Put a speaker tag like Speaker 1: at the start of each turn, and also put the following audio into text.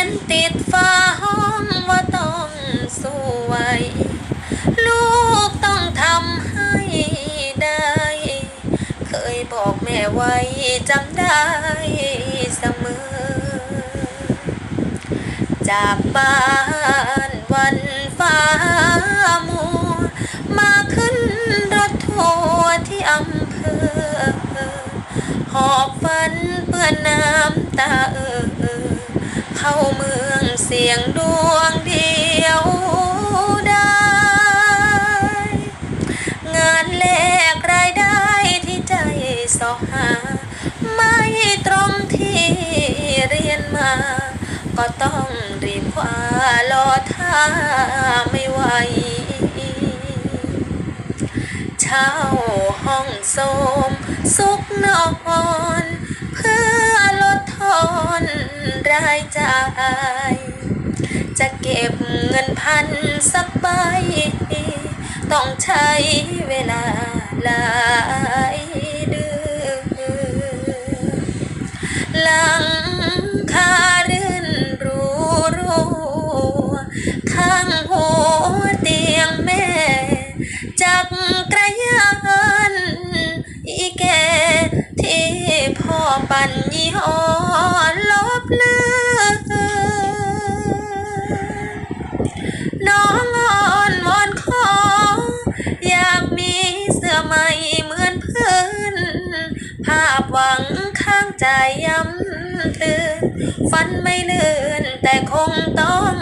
Speaker 1: ยนติดฟ้าห้องว่าต้องสู้ไวลูกต้องทำให้ได้ เคยบอกแม่ไว้จำได้เสมอ จากบ้านวันฟ้ามัวมาขึ้นรถทัวร์ที่อำเภอ หอบฝันเปื้อนน้ำตาเออ เข้าเมืองเสียงดวงเดียวได้ งานแลกรายได้ที่ใจสอหา ไม่ตรงที่เรียนมา ก็ต้องรีบคว้ารอท่าไม่ไหวเช่าห้องโสมสุกนอนเพื่อลดทอน รายจ่าย จะเก็บเงินพันสักใบ ต้องใช้เวลาหลายเดือนหลังคาเรือนรูรัวข้างหัวเตียงแม่ จักกระยานอีแกที่พ่อปั่น ภาพหวังข้างใจย้ำเตือนฝันไม่เลื่อนแต่คงต้อง